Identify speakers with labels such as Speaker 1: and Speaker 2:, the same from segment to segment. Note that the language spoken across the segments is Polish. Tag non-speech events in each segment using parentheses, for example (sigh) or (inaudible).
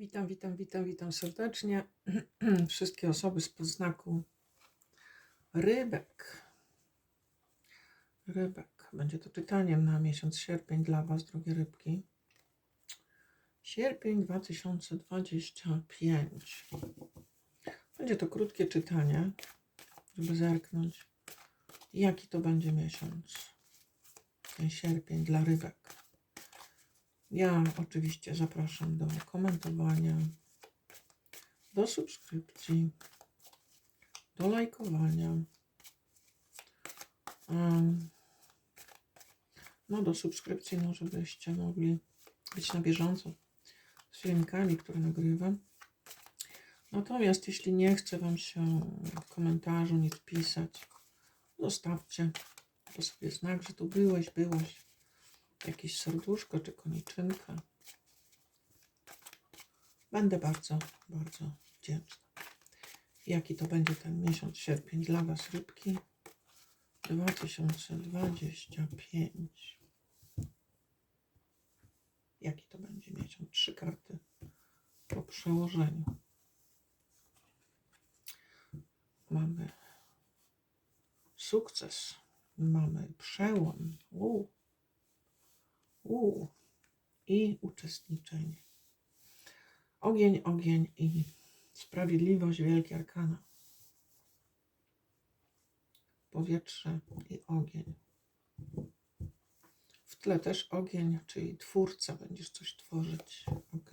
Speaker 1: Witam, witam, witam, witam serdecznie. (clears throat) Wszystkie osoby z podznaku rybek. Rybek. Będzie to czytanie na miesiąc sierpień dla Was, drogie rybki. Sierpień 2025. Będzie to krótkie czytanie, żeby zerknąć, jaki to będzie miesiąc. Ten sierpień dla rybek. Ja oczywiście zapraszam do komentowania, do subskrypcji, do lajkowania. No, do subskrypcji, no, żebyście mogli być na bieżąco z filmikami, które nagrywam. Natomiast jeśli nie chce Wam się w komentarzu nic pisać, zostawcie po sobie znak, że tu byłeś, byłaś jakieś serduszko czy koniczynkę. Będę bardzo, bardzo wdzięczna. Jaki to będzie ten miesiąc sierpień dla Was, rybki? 2025. Jaki to będzie miesiąc? Trzy karty po przełożeniu. Mamy sukces. Mamy przełom. Uu. U. I uczestniczenie. Ogień, ogień i sprawiedliwość, wielkie arkana. Powietrze i ogień. W tle też ogień, czyli twórca, będziesz coś tworzyć. Ok.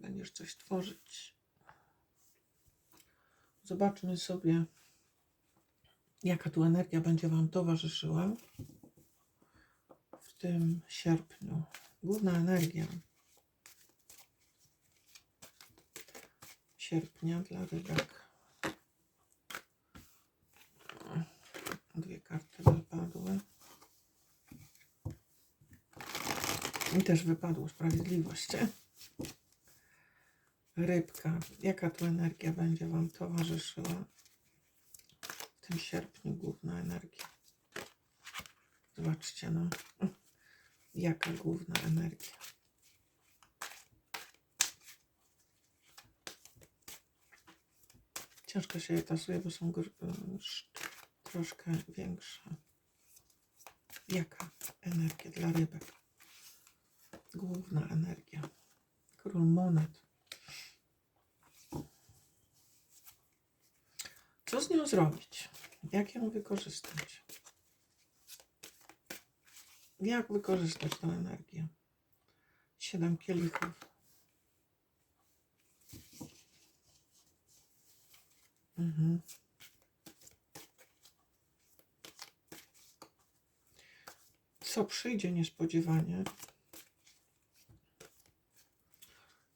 Speaker 1: Będziesz coś tworzyć. Zobaczmy sobie, jaka tu energia będzie Wam towarzyszyła sierpniu. Główna energia sierpnia dla rybek. Dwie karty wypadły. I też wypadło sprawiedliwość. Rybka. Jaka tu energia będzie Wam towarzyszyła w tym sierpniu? Główna energia. Zobaczcie, no. Jaka główna energia. Ciężko się je tasuje, bo są troszkę większe. Jaka energia dla rybek? Główna energia. Król monet. Co z nią zrobić? Jak ją wykorzystać? Jak wykorzystać tę energię? Siedem kielichów. Mhm. Co przyjdzie niespodziewanie?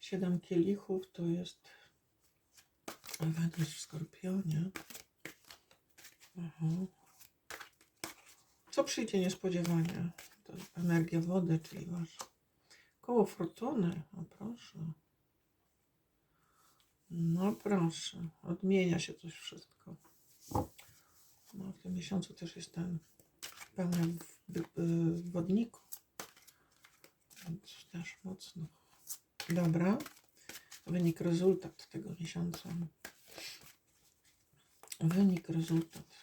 Speaker 1: Siedem kielichów to jest Wenus w Skorpionie. Aha. Co przyjdzie niespodziewanie? To energia wody, czyli wasz koło fortuny. O proszę. No proszę. Odmienia się coś wszystko. No, w tym miesiącu też jest ten w wodniku. Więc też mocno. Dobra. Wynik, rezultat tego miesiąca. Wynik, rezultat.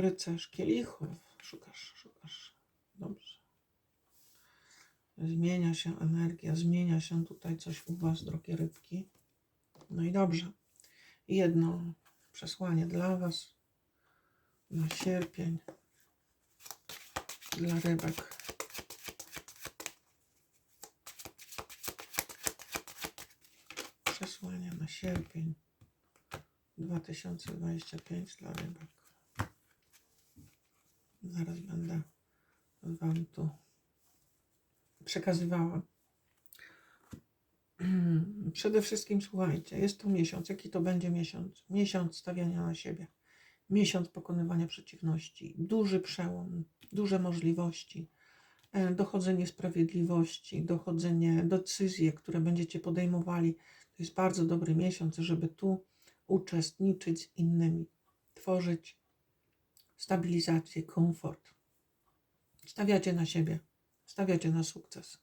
Speaker 1: Rycerz kielichów. Szukasz, szukasz. Dobrze. Zmienia się energia, zmienia się tutaj coś u Was, drogie rybki. No i dobrze. Jedno przesłanie dla Was na sierpień, dla rybek. Przesłanie na sierpień 2025 dla rybek. Zaraz będę Wam tu przekazywała. (clears throat) Przede wszystkim słuchajcie, jest to miesiąc. Jaki to będzie miesiąc? Miesiąc stawiania na siebie. Miesiąc pokonywania przeciwności. Duży przełom, duże możliwości. e, Dochodzenie sprawiedliwości, dochodzenie, decyzje, które będziecie podejmowali. To jest bardzo dobry miesiąc, żeby tu uczestniczyć z innymi, tworzyć stabilizację, komfort. Stawiacie na siebie, stawiacie na sukces.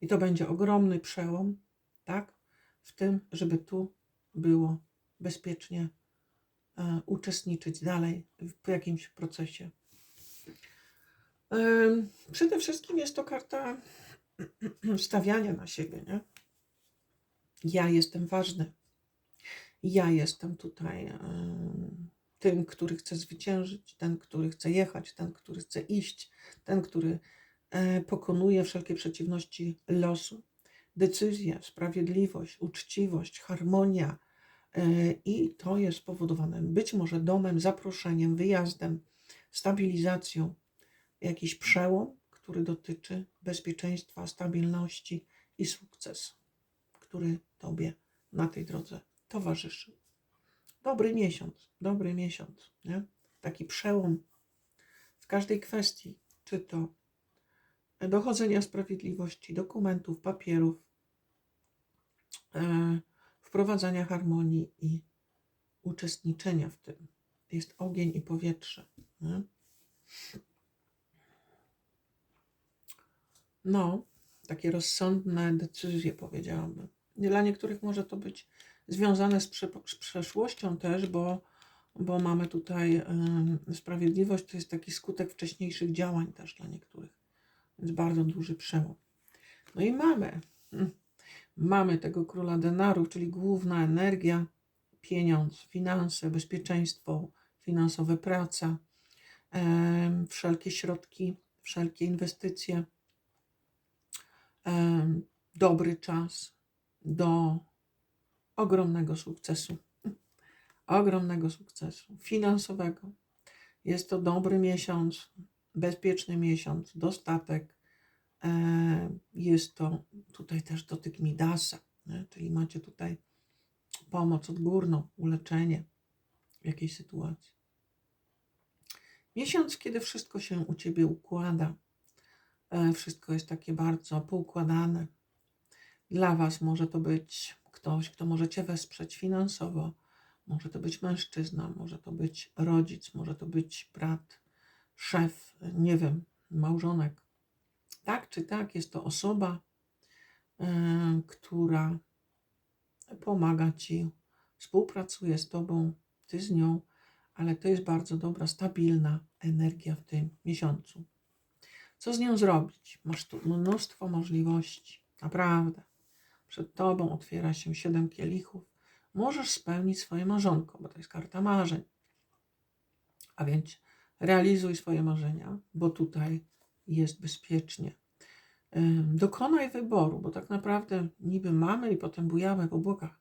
Speaker 1: I to będzie ogromny przełom, tak? W tym, żeby tu było bezpiecznie e, uczestniczyć dalej w jakimś procesie. Em, Przede wszystkim jest to karta (clears throat) stawiania na siebie, nie? Ja jestem ważny. Ja jestem tutaj em, tym, który chce zwyciężyć, ten, który chce jechać, ten, który chce iść, ten, który e, pokonuje wszelkie przeciwności losu. Decyzje, sprawiedliwość, uczciwość, harmonia. e, I to jest spowodowane być może domem, zaproszeniem, wyjazdem, stabilizacją, jakiś przełom, który dotyczy bezpieczeństwa, stabilności i sukcesu, który Tobie na tej drodze towarzyszy. Dobry miesiąc, dobry miesiąc, nie? Taki przełom w każdej kwestii, czy to dochodzenia sprawiedliwości, dokumentów, papierów, e, wprowadzania harmonii i uczestniczenia w tym. Jest ogień i powietrze. Nie? No, takie rozsądne decyzje, powiedziałabym. Dla niektórych może to być związane z, z przeszłością też, bo, bo mamy tutaj em, sprawiedliwość, to jest taki skutek wcześniejszych działań też dla niektórych. Więc bardzo duży przełom. No i mamy, mm, mamy tego króla denarów, czyli główna energia, pieniądz, finanse, bezpieczeństwo finansowe, praca, em, wszelkie środki, wszelkie inwestycje, em, dobry czas do ogromnego sukcesu. Ogromnego sukcesu finansowego. Jest to dobry miesiąc, bezpieczny miesiąc, dostatek. E, Jest to tutaj też dotyk Midasa, nie? czyli macie tutaj pomoc odgórną, uleczenie w jakiejś sytuacji. Miesiąc, kiedy wszystko się u ciebie układa, e, wszystko jest takie bardzo poukładane. Dla Was może to być ktoś, kto może Cię wesprzeć finansowo, może to być mężczyzna, może to być rodzic, może to być brat, szef, nie wiem, małżonek. Tak czy tak, jest to osoba, e, która pomaga Ci, współpracuje z Tobą, Ty z nią, ale to jest bardzo dobra, stabilna energia w tym miesiącu. Co z nią zrobić? Masz tu mnóstwo możliwości, naprawdę. Przed Tobą otwiera się siedem kielichów. Możesz spełnić swoje marzonko, bo to jest karta marzeń. A więc realizuj swoje marzenia, bo tutaj jest bezpiecznie. Dokonaj wyboru, bo tak naprawdę niby mamy i potem bujamy w obłokach.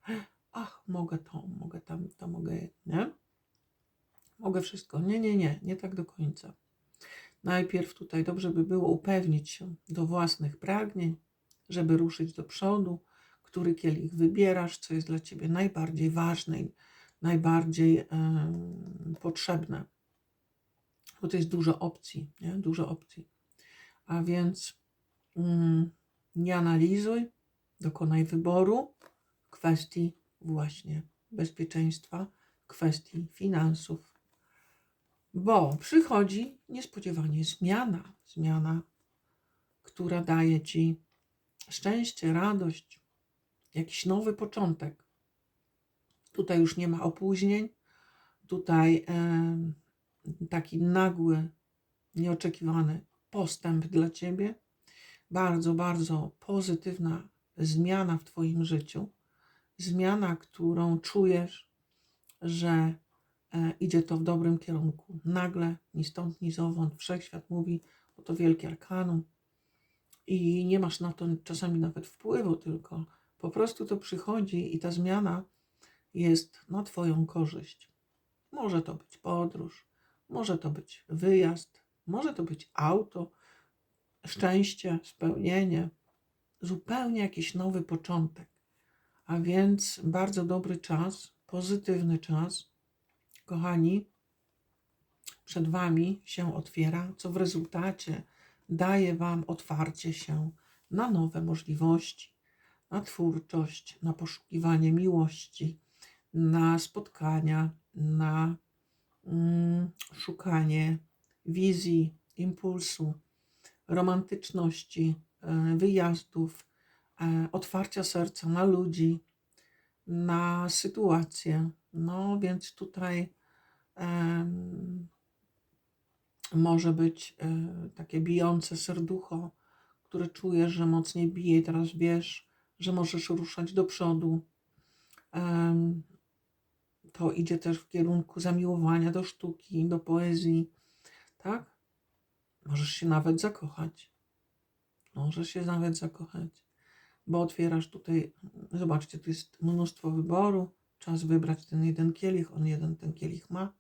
Speaker 1: Ach, mogę to, mogę tam, to mogę, nie? Mogę wszystko. Nie, nie, nie, nie tak do końca. Najpierw tutaj dobrze by było upewnić się do własnych pragnień, żeby ruszyć do przodu, który kielich wybierasz, co jest dla ciebie najbardziej ważne najbardziej potrzebne. Bo to jest dużo opcji, nie? Dużo opcji. A więc mm, nie analizuj, dokonaj wyboru w kwestii właśnie bezpieczeństwa, kwestii finansów. Bo przychodzi niespodziewanie zmiana, zmiana, która daje ci szczęście, radość, jakiś nowy początek. Tutaj już nie ma opóźnień, tutaj taki nagły, nieoczekiwany postęp dla ciebie. Bardzo, bardzo pozytywna zmiana w Twoim życiu. Zmiana, którą czujesz, że e, idzie to w dobrym kierunku. Nagle, ni stąd, ni zowąd, wszechświat mówi, bo to wielkie arkanum i nie masz na to czasami nawet wpływu, tylko po prostu to przychodzi i ta zmiana jest na Twoją korzyść. Może to być podróż, może to być wyjazd, może to być auto, szczęście, spełnienie, zupełnie jakiś nowy początek. A więc bardzo dobry czas, pozytywny czas, kochani, przed Wami się otwiera, co w rezultacie daje Wam otwarcie się na nowe możliwości, na twórczość, na poszukiwanie miłości, na spotkania, na mm, szukanie wizji, impulsu, romantyczności, e, wyjazdów, e, otwarcia serca na ludzi, na sytuację. No więc tutaj em, może być e, takie bijące serducho, które czujesz, że mocniej bije i teraz wiesz, że możesz ruszać do przodu. To idzie też w kierunku zamiłowania do sztuki, do poezji, tak? Możesz się nawet zakochać. Możesz się nawet zakochać, bo otwierasz tutaj, zobaczcie, tu jest mnóstwo wyboru, czas wybrać ten jeden kielich, on jeden ten kielich ma,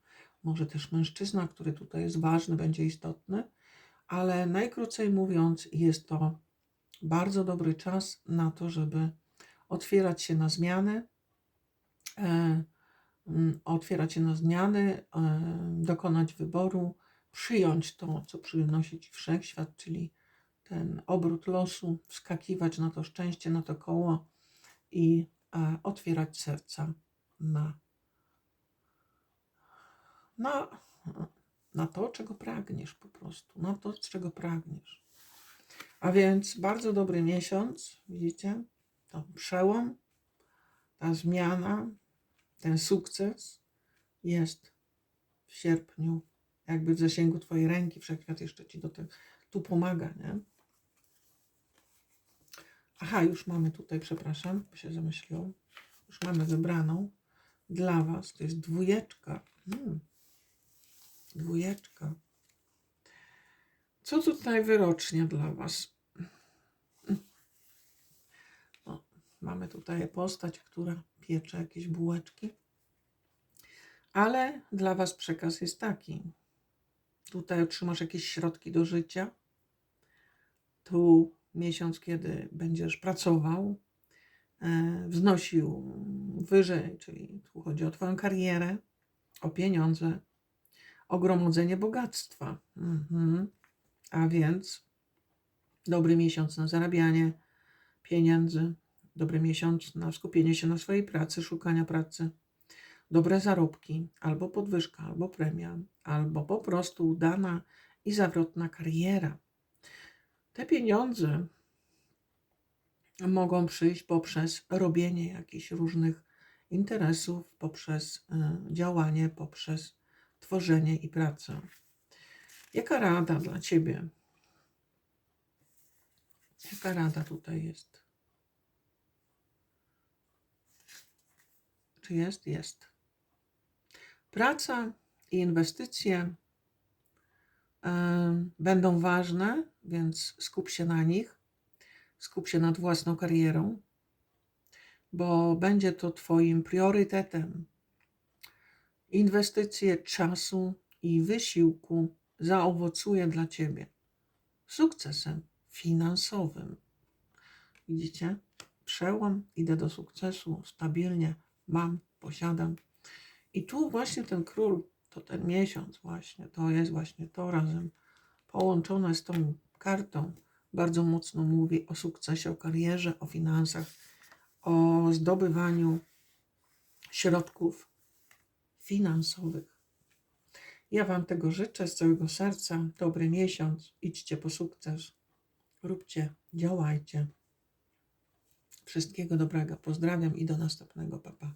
Speaker 1: może też mężczyzna, który tutaj jest ważny, będzie istotny, ale najkrócej mówiąc, jest to bardzo dobry czas na to, żeby otwierać się na zmiany, e, otwierać się na zmiany, e, dokonać wyboru, przyjąć to, co przynosi Ci wszechświat, czyli ten obrót losu, wskakiwać na to szczęście, na to koło i e, otwierać serca na, na, na to, czego pragniesz po prostu, na to, czego pragniesz. A więc bardzo dobry miesiąc, widzicie? To przełom, ta zmiana, ten sukces jest w sierpniu, jakby w zasięgu Twojej ręki. Wszechświat jeszcze Ci do tego tu pomaga, nie? Aha, już mamy tutaj, przepraszam, bo się zamyśliłam. Już mamy wybraną dla Was. To jest dwójeczka. Hmm. Dwójeczka. Co tutaj wyrocznie dla Was? O, mamy tutaj postać, która piecze jakieś bułeczki. Ale dla Was przekaz jest taki. Tutaj otrzymasz jakieś środki do życia. Tu miesiąc, kiedy będziesz pracował, e, wznosił wyżej, czyli tu chodzi o Twoją karierę, o pieniądze, o gromadzenie bogactwa. Mhm. A więc dobry miesiąc na zarabianie pieniędzy, dobry miesiąc na skupienie się na swojej pracy, szukania pracy, dobre zarobki, albo podwyżka, albo premia, albo po prostu udana i zawrotna kariera. Te pieniądze mogą przyjść poprzez robienie jakichś różnych interesów, poprzez y, działanie, poprzez tworzenie i pracę. Jaka rada dla Ciebie? Jaka rada tutaj jest? Czy jest? Jest. Praca i inwestycje y, będą ważne, więc skup się na nich. Skup się nad własną karierą, bo będzie to Twoim priorytetem. Inwestycje czasu i wysiłku zaowocuje dla Ciebie sukcesem finansowym. Widzicie? Przełom, idę do sukcesu, stabilnie mam, posiadam. I tu właśnie ten król, to ten miesiąc właśnie, to jest właśnie to razem połączone z tą kartą. Bardzo mocno mówi o sukcesie, o karierze, o finansach, o zdobywaniu środków finansowych. Ja Wam tego życzę z całego serca. Dobry miesiąc. Idźcie po sukces. Róbcie, działajcie. Wszystkiego dobrego. Pozdrawiam i do następnego. Papa.